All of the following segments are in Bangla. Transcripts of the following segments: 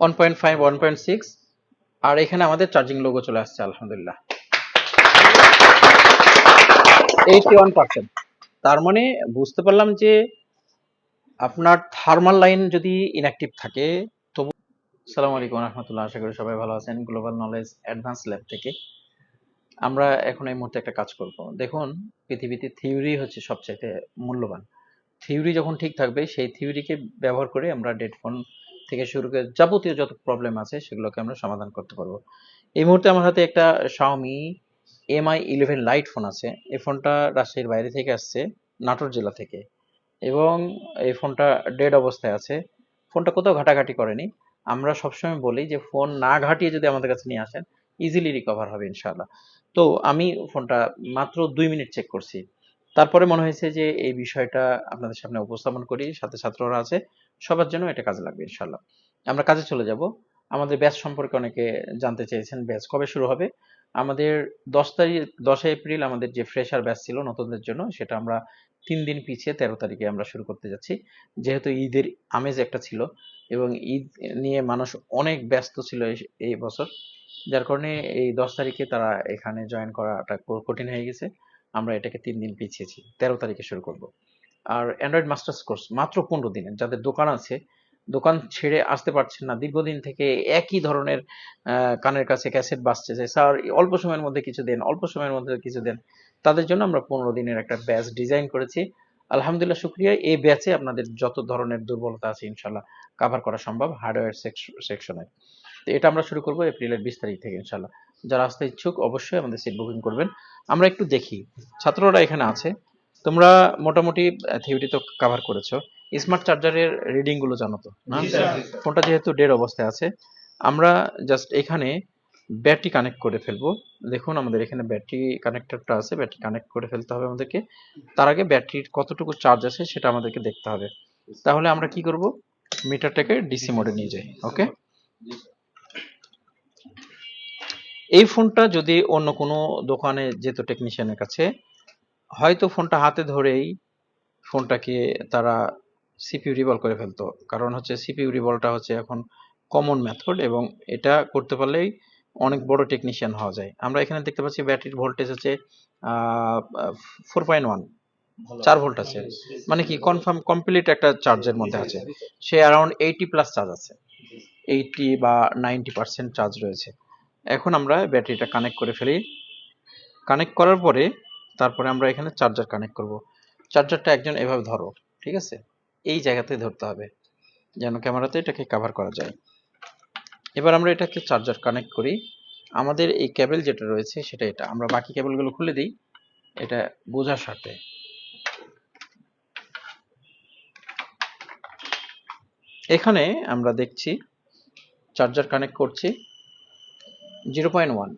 One point five one point six আর এখানে আমাদের চার্জিং লোগো চলে আসছে, আলহামদুলিল্লাহ। এইটি ওয়ান পার্সেন্ট তার মানে বুঝতে পারলাম যে আপনার থার্মাল লাইন যদি ইনঅ্যাক্টিভ থাকে, তবু সালাম আলাইকুম রহমতুল্লাহ, আশা করি সবাই ভালো আছেন। গ্লোবাল নলেজ অ্যাডভান্স ল্যাব থেকে। আমরা এখন এই মুহূর্তে একটা কাজ করব। দেখুন, পৃথিবীতে থিওরি হচ্ছে সবচাইতে মূল্যবান। থিওরি যখন ঠিক থাকবে, সেই থিওরিকে ব্যবহার করে আমরা ডেড ফোন থেকে শুরু করে যাবতীয় যত প্রবলেম আছে সেগুলোকে আমরা সমাধান করতে পারব। এই মুহূর্তে আমার হাতে একটা Xiaomi Mi eleven lite phone আছে। এই ফোনটা রাজশাহীর বাইরে থেকে আসছে, নাটোর জেলা থেকে। এবং এই ফোনটা ডেড অবস্থায় আছে। ফোনটা কোথাও ঘাটাঘাটি করেনি। আমরা সবসময় বলি যে ফোন না ঘাটিয়ে যদি আমাদের কাছে নিয়ে আসেন ইজিলি রিকভার হবে ইনশাআল্লাহ। তো আমি ফোনটা মাত্র দুই মিনিট চেক করছি। তারপরে মনে হয়েছে যে এই বিষয়টা আপনাদের সামনে উপস্থাপন করি, সাথে ছাত্ররা আছে। সবার জন্য এটা কাজে লাগবে, ইনশাআল্লাহ। আমরা কাজে চলে যাব। আমাদের ব্যাচ সম্পর্কে অনেকে জানতে চেয়েছেন, ব্যাচ কবে শুরু হবে? আমাদের দশ তারিখ দশই এপ্রিল আমাদের যে ফ্রেশার ব্যাচ ছিল নতুনদের জন্য, সেটা আমরা তিন দিন পিছিয়ে তেরো তারিখে আমরা শুরু করতে যাচ্ছি। যেহেতু ঈদের আমেজ একটা ছিল এবং ঈদ নিয়ে মানুষ অনেক ব্যস্ত ছিল এই বছর, যার কারণে এই দশ তারিখে তারা এখানে জয়েন করাটা কঠিন হয়ে গেছে। আমরা এটাকে তিন দিন পিছিয়েছি, তেরো তারিখে শুরু করব। আর অ্যান্ড্রয়েড মাস্টার্স কোর্স মাত্র পনেরো দিনের। যাদের দোকান আছে, দোকান ছেড়ে আসতে পারছেন না, দীর্ঘদিন থেকে একই ধরনের কানের কাছে ক্যাসেট বাজছে যে, স্যার, অল্প সময়ের মধ্যে কিছু দেন, অল্প সময়ের মধ্যে কিছু দেন। তাদের জন্য আমরা পনেরো দিনের একটা ব্যাচ ডিজাইন করেছি। আলহামদুলিল্লাহ, শুক্রিয়া। এই ব্যাচে আপনাদের যত ধরনের দুর্বলতা আছে ইনশাল্লাহ কাভার করা সম্ভব হার্ডওয়্যার সেকশনে তো এটা আমরা শুরু করব এপ্রিলের বিশ তারিখ থেকে ইনশাল্লাহ যারা আসতে ইচ্ছুক, অবশ্যই আমাদের সিট বুকিং করবেন। আমরা একটু দেখি। ছাত্ররা এখানে আছে। তোমরা মোটামুটি থিওরি তো কাভার করেছ। স্মার্ট চার্জারের রিডিংগুলো জানো তো? না ফোনটা যেহেতু ডেড অবস্থায় আছে আমরা জাস্ট এখানে ব্যাটারি কানেক্ট করে ফেলব। দেখুন আমাদের এখানে ব্যাটারি কানেক্টরটা আছে ব্যাটারি কানেক্ট করে ফেলতে হবে আমাদেরকে। তার আগে ব্যাটারির কতটুকু চার্জ আছে সেটা আমাদেরকে দেখতে হবে। তাহলে আমরা কি করব? মিটারটাকে ডিসি মোডে নিয়ে যাই ওকে এই ফোনটা যদি অন্য কোনো দোকানে যেত টেকনিশিয়ানের কাছে হয়তো ফোনটা হাতে ধরেই ফোনটাকে তারা সিপিইউ রিভলভ করে ফেলতো। কারণ হচ্ছে সিপিইউ রিভলটা হচ্ছে এখন কমন মেথড এবং এটা করতে পারলেই অনেক বড় টেকনিশিয়ান হওয়া যায়। আমরা এখানে দেখতে পাচ্ছি ব্যাটারির ভোল্টেজ হচ্ছে ফোর পয়েন্ট ওয়ান চার ভোল্ট আছে। মানে কি কনফার্ম কমপ্লিট একটা চার্জের মধ্যে আছে। সে অ্যারাউন্ড এইটি প্লাস চার্জ আছে। এইটি বা নাইনটি পার্সেন্ট চার্জ রয়েছে। এখন আমরা ব্যাটারিটা কানেক্ট করে ফেলি। কানেক্ট করার পরে তারপরে আমরা এখানে চার্জার কানেক্ট করব। চার্জারটা একজন এভাবে ধরো, ঠিক আছে? এই জায়গাতে ধরতে হবে, যেন ক্যামেরাতে এটাকে কভার করা যায়। এবার আমরা এটাকে চার্জার কানেক্ট করি। আমাদের এই কেবল যেটা রয়েছে সেটা এটা। আমরা বাকি কেবলগুলো খুলে দিই, এটা বোঝার সাথে। এখানে আমরা দেখছি চার্জার কানেক্ট করছি। Zero point one.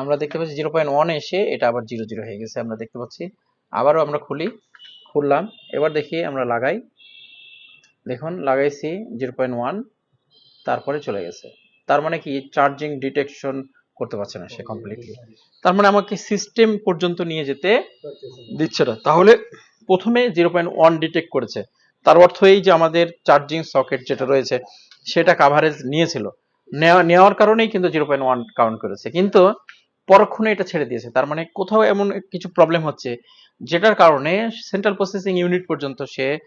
আমরা দেখতে পাচ্ছি জিরো পয়েন্ট ওয়ান এসে এটা আবার জিরো জিরো হয়ে গেছে, আমরা দেখতে পাচ্ছি। আবারও আমরা খুলি, খুললাম, এবার দেখি আমরা লাগাই। দেখুন, লাগাইছি জিরো পয়েন্ট ওয়ান, তারপরে চলে গেছে। তার মানে কি চার্জিং ডিটেকশন করতে পারছে না সে কমপ্লিটলি তার মানে আমাকে সিস্টেম পর্যন্ত নিয়ে যেতে দিচ্ছে না। তাহলে প্রথমে জিরো পয়েন্ট ওয়ান ডিটেক্ট করেছে। তার অর্থ এই যে আমাদের চার্জিং সকেট যেটা রয়েছে, সেটা কাভারেজ নিয়েছিল। নেওয়া নেওয়ার কারণেই কিন্তু জিরো পয়েন্ট ওয়ান কাউন্ট করেছে। কিন্তু পরক্ষণে এটা ছেড়ে দিয়েছে। তার মানে কোথাও এমন কিছু প্রবলেম হচ্ছে যেটার কারণে সেন্ট্রাল প্রসেসিং ইউনিট পর্যন্ত সে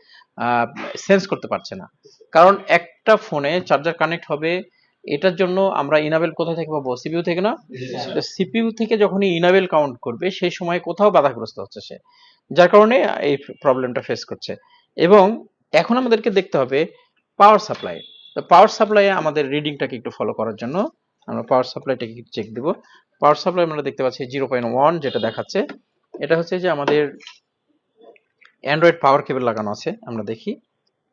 সেন্স করতে পারছে না। কারণ একটা ফোনে চার্জার কানেক্ট হবে এটার জন্য আমরা ইনাবেল কোথা থেকে পাবো? সিপিইউ থেকে না? সিপিইউ থেকে যখনই ইনাবেল কাউন্ট করবে সেই সময় কোথাও বাধাগ্রস্ত হচ্ছে সে। যার কারণে এই প্রবলেমটা ফেস করছে। এবং এখন আমাদেরকে দেখতে হবে পাওয়ার সাপ্লাই তো পাওয়ার সাপ্লাই আমাদের রিডিংটাকে একটু ফলো করার জন্য আমরা পাওয়ার সাপ্লাইটাকে একটু চেক দিব। পাওয়ার সাপ্লাই আমরা দেখতে পাচ্ছি জিরো পয়েন্ট ওয়ান যেটা দেখাচ্ছে। এটা হচ্ছে যে আমাদের অ্যান্ড্রয়েড পাওয়ার কেবল লাগানো আছে, আমরা দেখি।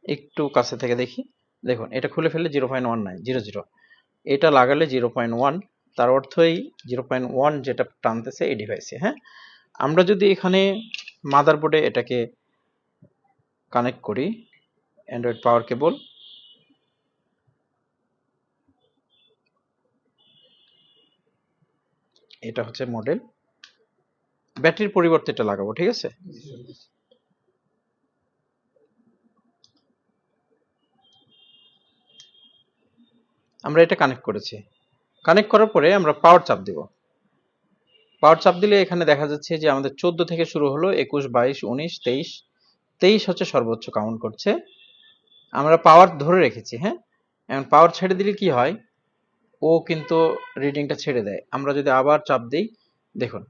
একটু কাছে থেকে দেখি। দেখুন, এটা খুলে ফেললে জিরো পয়েন্ট ওয়ান নাই জিরো জিরো এটা লাগালে জিরো পয়েন্ট ওয়ান তার অর্থই জিরো পয়েন্ট ওয়ান যেটা টানতেছে এই ডিভাইসে হ্যাঁ? আমরা যদি এখানে মাদারবোর্ডে এটাকে কানেক্ট করি অ্যান্ড্রয়েড পাওয়ার কেবল এটা হচ্ছে মডেল ব্যাটারির পরিবর্তে এটা লাগাবো, ঠিক আছে? আমরা এটা কানেক্ট করেছি। কানেক্ট করার পরে আমরা পাওয়ার চাপ দিব। পাওয়ার চাপ দিলে এখানে দেখা যাচ্ছে যে আমাদের চোদ্দ থেকে শুরু হলো, একুশ, বাইশ, উনিশ, তেইশ। তেইশ হচ্ছে সর্বোচ্চ কাউন্ট করছে। আমরা পাওয়ার ধরে রেখেছি হ্যাঁ? এখন পাওয়ার ছেড়ে দিলে কি হয়? ও কিন্তু রিডিংটা ছেড়ে দেয়। আমরা যদি আবার চাপ দিই, দেখুন,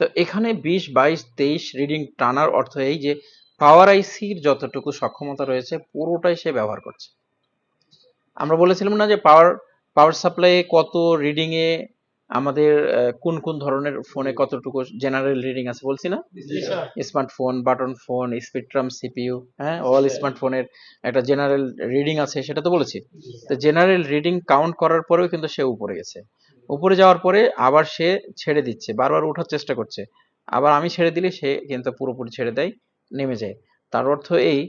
তো এখানে বিশ, বাইশ, তেইশ রিডিং টানার অর্থ এই যে পাওয়ার আইসির যতটুকু সক্ষমতা রয়েছে, পুরোটাই সে ব্যবহার করছে। আমরা বলেছিলাম না যে পাওয়ার পাওয়ার সাপ্লাই কত রিডিং এ আমাদের কোন কোন ধরনের ফোনে কতটুকু জেনারেল রিডিং আছে বলছি না? Smartphone button phone spectrum CPU হ্যাঁ অল স্মার্টফোনের একটা জেনারেল রিডিং আছে সেটা তো বলেছি। তো জেনারেল রিডিং কাউন্ট করার পরেও কিন্তু সে উপরে গেছে। উপরে যাওয়ার পরে আবার সে ছেড়ে দিচ্ছে বারবার ওঠার চেষ্টা করছে। আবার আমি ছেড়ে দিলে সে কিন্তু পুরোপুরি ছেড়ে দেয় নেমে যায়। তার অর্থ এই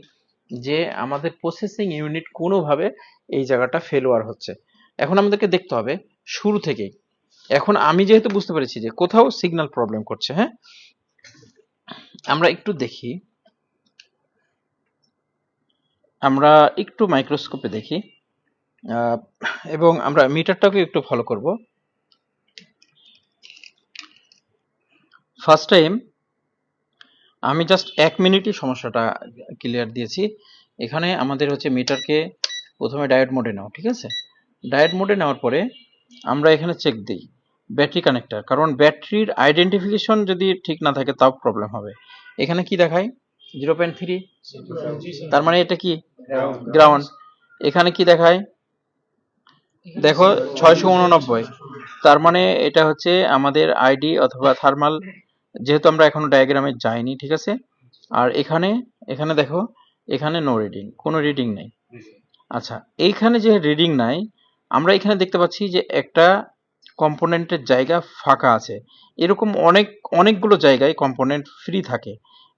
যে আমাদের প্রসেসিং ইউনিট কোনোভাবে এই জায়গাটা ফেলোয়ার হচ্ছে। এখন আমাদেরকে দেখতে হবে শুরু থেকেই এখন আমি যেহেতু বুঝতে পেরেছি যে কোথাও সিগন্যাল প্রবলেম করছে হ্যাঁ? আমরা একটু দেখি। আমরা একটু মাইক্রোস্কোপে দেখি। এবং আমরা মিটারটাকে একটু ফলো করব। ফার্স্ট টাইম আমি জাস্ট এক মিনিটই সমস্যাটা ক্লিয়ার দিয়েছি। এখানে আমাদের হচ্ছে মিটারকে প্রথমে ডায়েট মোডে নাও, ঠিক আছে? ডায়েট মোডে নেওয়ার পরে আমরা এখানে চেক দিই। Battery connector. কারণ ব্যাটারির আইডেন্টিফিকেশন যদি ঠিক না থাকে, তাও প্রবলেম হবে। এখানে কি দেখায় জিরো পয়েন্ট থ্রি তার মানে এটা কি? গ্রাউন্ড এখানে কি দেখায় দেখো, ছয়শো উননব্বই। তার মানে এটা হচ্ছে আমাদের আইডি অথবা থার্মাল যেহেতু আমরা এখনও ডায়াগ্রামে যাইনি, ঠিক আছে? আর এখানে এখানে দেখো, এখানে নো রিডিং কোনো রিডিং নেই। আচ্ছা এইখানে যে রিডিং নাই, আমরা এখানে দেখতে পাচ্ছি যে একটা কম্পোনেন্টের জায়গা ফাঁকা আছে। এরকম অনেক অনেকগুলো জায়গায় কম্পোনেন্ট ফ্রি থাকে।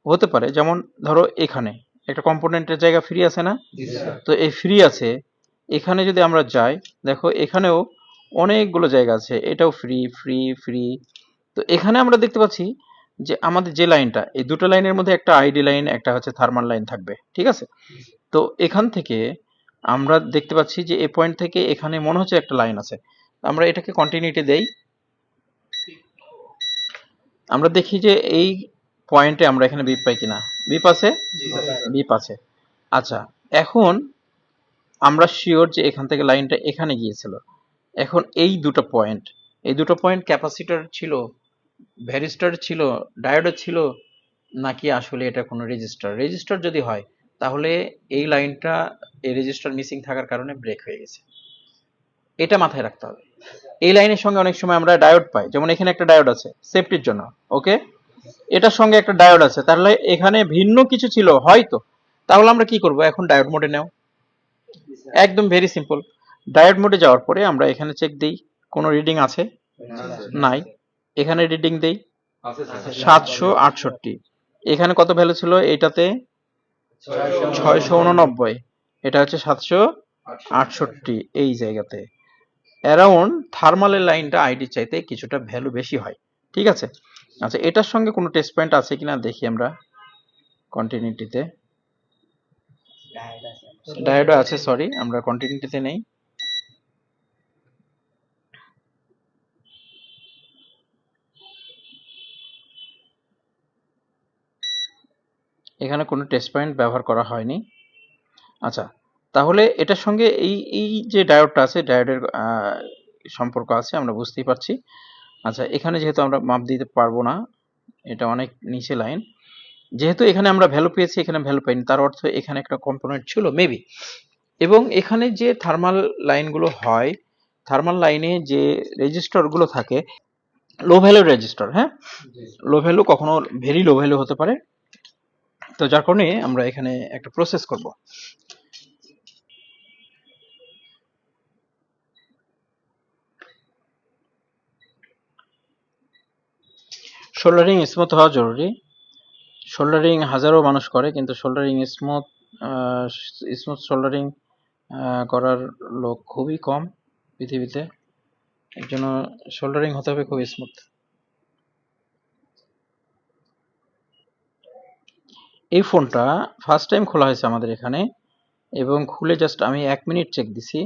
হতে পারে যেমন ধরো এখানে। একটা কম্পোনেন্টের জায়গা ফ্রি আছে না? তো এই ফ্রি আছে। এখানে যদি আমরা যাই দেখো এখানেও অনেকগুলো জায়গা আছে। এটাও ফ্রি ফ্রি ফ্রি তো এখানে আমরা দেখতে পাচ্ছি যে আমাদের যে লাইনটা এই দুটো লাইনের মধ্যে একটা আইডি লাইন একটা হচ্ছে থার্মাল লাইন থাকবে। ঠিক আছে? তো এখান থেকে আমরা দেখতে পাচ্ছি যে এ পয়েন্ট থেকে এখানে মনে হচ্ছে একটা লাইন আছে। আমরা এটাকে কন্টিনিউটি দেই। আমরা দেখি যে এই পয়েন্টে আমরা এখানে বিপ পাই কিনা। বিপ আছে? বিপ আছে। আচ্ছা এখন আমরা শিওর যে এখান থেকে লাইনটা এখানে গিয়েছিল। এখন এই দুটো পয়েন্ট এই দুটো পয়েন্ট ক্যাপাসিটার ছিল ভ্যারিস্টার ছিল ডায়োডার ছিল নাকি আসলে এটা কোনো রেজিস্টার রেজিস্টার যদি হয় তাহলে এই লাইনটা এই রেজিস্টার মিসিং থাকার কারণে ব্রেক হয়ে গেছে। এটা মাথায় রাখতে হবে। এই লাইনের সঙ্গে অনেক সময় আমরা ডায়োড পাই। যেমন এখানে একটা ডায়োড আছে সেফটির জন্য ওকে এটার সঙ্গে একটা ডায়োড আছে, তাহলে এখানে ভিন্ন কিছু ছিল, হয়তো। তাহলে আমরা কি করব? এখন ডায়োড মোডে নেও। একদম ভেরি সিম্পল ডায়োড মোডে যাওয়ার পরে আমরা এখানে চেক দিই, কোনো রিডিং আছে? নাই। এখানে রিডিং দেই, সাতশো আটষট্টি। এখানে কত ভ্যালু ছিল? এটাতে ছয়শো উননব্বই। এটা হচ্ছে সাতশো আটষট্টি, এই জায়গাতে। অ্যারাউন্ড থার্মালের লাইনটা আইডির চাইতে কিছুটা ভ্যালু বেশি হয়। ঠিক আছে? আচ্ছা এটার সঙ্গে কোনো টেস্ট পয়েন্ট আছে কিনা দেখি আমরা কন্টিনিউটিতে ডায়োডও আছে সরি আমরা কন্টিনিউটিতে নেই। এখানে কোনো টেস্ট পয়েন্ট ব্যবহার করা হয়নি। আচ্ছা তাহলে এটার সঙ্গে এই এই যে ডায়োডটা আছে ডায়োডের সম্পর্ক আছে আমরা বুঝতেই পারছি। আচ্ছা এখানে যেহেতু আমরা মাপ দিতে পারব না এটা অনেক নিচে লাইন যেহেতু এখানে আমরা ভ্যালু পেয়েছি এখানে ভ্যালু পাইনি তার অর্থ এখানে একটা কম্পোনেন্ট ছিল মেবি এবং এখানে যে থার্মাল লাইনগুলো হয় থার্মাল লাইনে যে রেজিস্টরগুলো থাকে লো ভ্যালু রেজিস্টর হ্যাঁ? লো ভ্যালু কখনো ভেরি লো ভ্যালু হতে পারে। তো যার কারণে আমরা এখানে একটা প্রসেস করব। শোল্ডারিং স্মুথ হওয়া জরুরি। শোল্ডারিং হাজারো মানুষ করে, কিন্তু শোল্ডারিং স্মুথ স্মুথ শোল্ডারিং করার লোক খুবই কম পৃথিবীতে। এর জন্য শোল্ডারিং হতে হবে খুব স্মুথ। এই ফোনটা ফার্স্ট টাইম খোলা হয়েছে আমাদের এখানে, এবং খুলে জাস্ট আমি এক মিনিট চেক দিছি।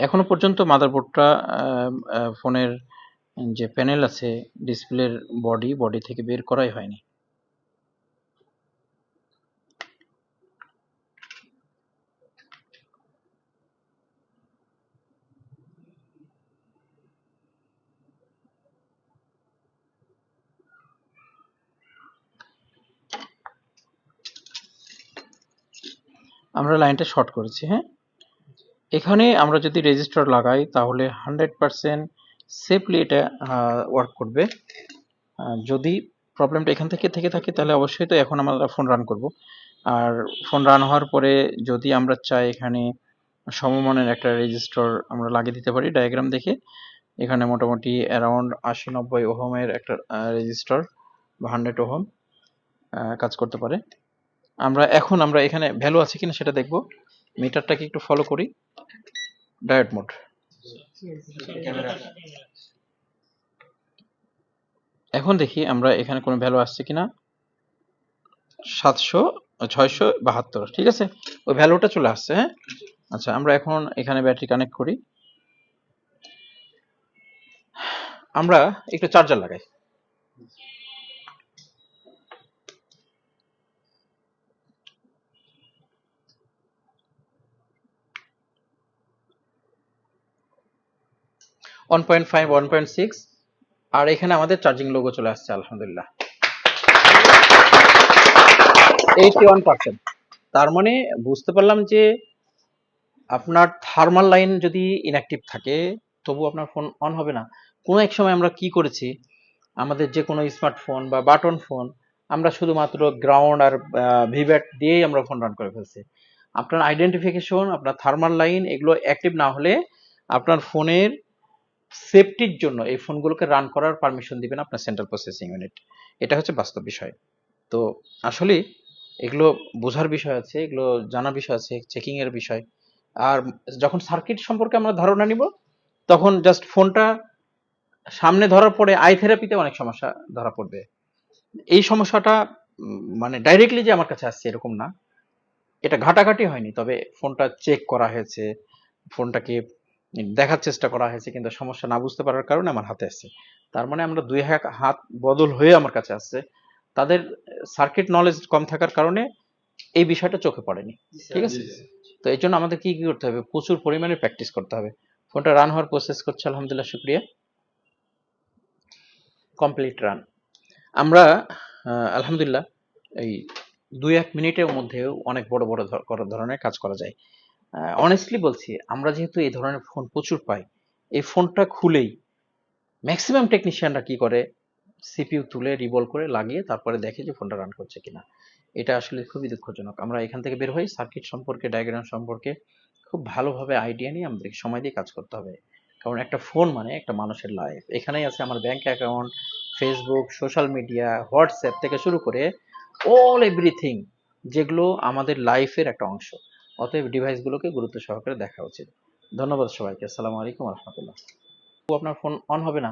এখনও পর্যন্ত মাদারবোর্ডটা ফোনের যে প্যানেল আছে, ডিসপ্লের বডি বডি থেকে বের করাই হয়নি। আমরা লাইনটা শর্ট করেছি হ্যাঁ? এখানে আমরা যদি রেজিস্টার লাগাই, তাহলে হান্ড্রেড পারসেন্ট সেফলি এটা ওয়ার্ক করবে। যদি প্রবলেমটা এখান থেকে থেকে থাকে, তাহলে অবশ্যই তো এখন আমরা ফোন রান করব। আর ফোন রান হওয়ার পরে যদি আমরা চাই এখানে সমমানের একটা রেজিস্টার আমরা লাগিয়ে দিতে পারি ডায়াগ্রাম দেখে, এখানে মোটামুটি অ্যারাউন্ড আশি নব্বই ওহমের একটা রেজিস্টার বা হান্ড্রেড ওহম কাজ করতে পারে। আমরা এখন আমরা এখানে ভ্যালু আছে কিনা সেটা দেখব। মিটারটাকে একটু ফলো করি। Diode mode. এখন দেখি আমরা এখানে কোনো ভ্যালু আসছে কিনা। সাতশো, ছয়শো বাহাত্তর, ঠিক আছে? ওই ভ্যালুটা চলে আসছে হ্যাঁ? আচ্ছা আমরা এখন এখানে ব্যাটারি কানেক্ট করি। আমরা একটু চার্জার লাগাই। One point five one point six আর এখানে আমাদের চার্জিং লোগো চলে আসছে, আলহামদুলিল্লাহ। এইটি ওয়ান পার্সেন্ট তার মানে বুঝতে পারলাম যে আপনার থার্মাল লাইন যদি ইনঅ্যাক্টিভ থাকে তবু আপনার ফোন অন হবে না। কোনো এক সময় আমরা কি করেছি, আমাদের যে কোনো স্মার্টফোন বা বাটন ফোন আমরা শুধুমাত্র গ্রাউন্ড আর ভিভ্যাট দিয়েই আমরা ফোন রান করে ফেলছি। আপনার আইডেন্টিফিকেশন আপনার থার্মাল লাইন এগুলো অ্যাক্টিভ না হলে আপনার ফোনের সেফটির জন্য এই ফোনগুলোকে রান করার পারমিশন দিবেন আপনার সেন্ট্রাল প্রসেসিং ইউনিট এটা হচ্ছে বাস্তব বিষয়। তো আসলে এগুলো বোঝার বিষয় আছে, এগুলো জানার বিষয় আছে চেকিং এর বিষয়। আর যখন সার্কিট সম্পর্কে আমরা ধারণা নিব, তখন জাস্ট ফোনটা সামনে ধরার পরে আই থেরাপিতে অনেক সমস্যা ধরা পড়বে। এই সমস্যাটা মানে ডাইরেক্টলি যে আমার কাছে আসছে এরকম না। এটা ঘাটাঘাটি হয়নি, তবে ফোনটা চেক করা হয়েছে, ফোনটাকে দেখার চেষ্টা করা হয়েছে কিন্তু সমস্যা না বুঝতে পারার কারণে আমার হাতে আসছে। তার মানে আমরা দুই হাত বদল হয়ে আমার কাছে আসছে। তাদের সার্কিট নলেজ কম থাকার কারণে এই বিষয়টা চোখে পড়েনি। ঠিক আছে? তো এই জন্য আমাদের কি কি করতে হবে? প্রচুর পরিমাণে প্র্যাকটিস করতে হবে। ফোনটা রান হওয়ার প্রসেস করছে আলহামদুলিল্লাহ শুক্রিয়া। কমপ্লিট রান আমরা আলহামদুলিল্লাহ এই দুই এক মিনিটের মধ্যেও অনেক বড় বড় ধরনের কাজ করা যায়। অনেস্টলি বলছি, আমরা যেহেতু এই ধরনের ফোন প্রচুর পাই, এই ফোনটা খুলেই ম্যাক্সিমাম টেকনিশিয়ানরা কি করে? সিপিইউ তুলে রিবল করে, লাগিয়ে তারপরে দেখে যে ফোনটা রান করছে কিনা। এটা আসলে খুবই দুঃখজনক। আমরা এখান থেকে বের হই সার্কিট সম্পর্কে ডায়াগ্রাম সম্পর্কে খুব ভালোভাবে আইডিয়া নিয়ে আমাদের সময় দিয়ে কাজ করতে হবে। কারণ একটা ফোন মানে একটা মানুষের লাইফ এখানেই আছে আমার bank account Facebook social media WhatsApp থেকে শুরু করে অল এভরিথিং যেগুলো আমাদের লাইফের একটা অংশ। অতএব ডিভাইসগুলোকে গুরুত্ব সহকারে দেখা উচিত। ধন্যবাদ সবাইকে। আসসালামু আলাইকুম রহমতুল্লাহ। আপনার ফোন অন হবে না?